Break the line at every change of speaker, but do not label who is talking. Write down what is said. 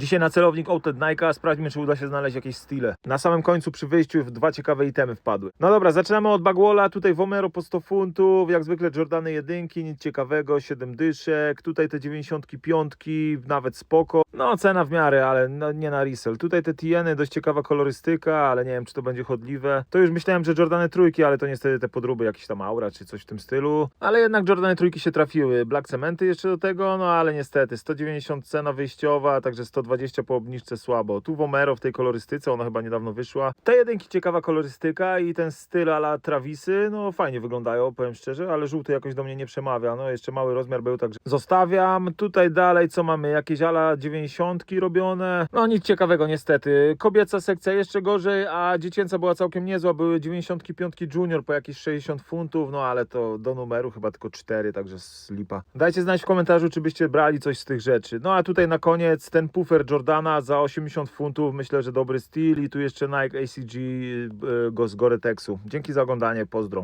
Dzisiaj na celownik Outed Nike, sprawdźmy czy uda się znaleźć jakieś stile. Na samym końcu przy wyjściu dwa ciekawe itemy wpadły. No dobra, zaczynamy od Bagwola, tutaj Vomero po 100 funtów, jak zwykle Jordany jedynki, nic ciekawego, 7 dyszek, tutaj te 95, nawet spoko. No cena w miarę, ale no, nie na resell. Tutaj te Tieny, dość ciekawa kolorystyka, ale nie wiem czy to będzie chodliwe. To już myślałem, że Jordany trójki, ale to niestety te podróby, jakieś tam aura czy coś w tym stylu. Ale jednak Jordany trójki się trafiły. Black Cementy jeszcze do tego, no ale niestety 190 cena wyjściowa, także 120 po obniżce słabo. Tu Vomero w tej kolorystyce, ona chyba niedawno wyszła. Te jedynki ciekawa kolorystyka i ten styl ala Travisy, no fajnie wyglądają, powiem szczerze, ale żółty jakoś do mnie nie przemawia. No jeszcze mały rozmiar był, także zostawiam. Tutaj dalej co mamy? Jakieś ala 90 robione. No nic ciekawego niestety. Kobieca sekcja jeszcze gorzej, a dziecięca była całkiem niezła. Były 95 junior po jakieś 60 funtów, no ale to do numeru chyba tylko 4, także slipa. Dajcie znać w komentarzu, czy byście brali coś z tych rzeczy. No a tutaj na koniec ten Jordana za 80 funtów. Myślę, że dobry styl i tu jeszcze Nike ACG y, go z Gore-Texu. Dzięki za oglądanie, pozdro.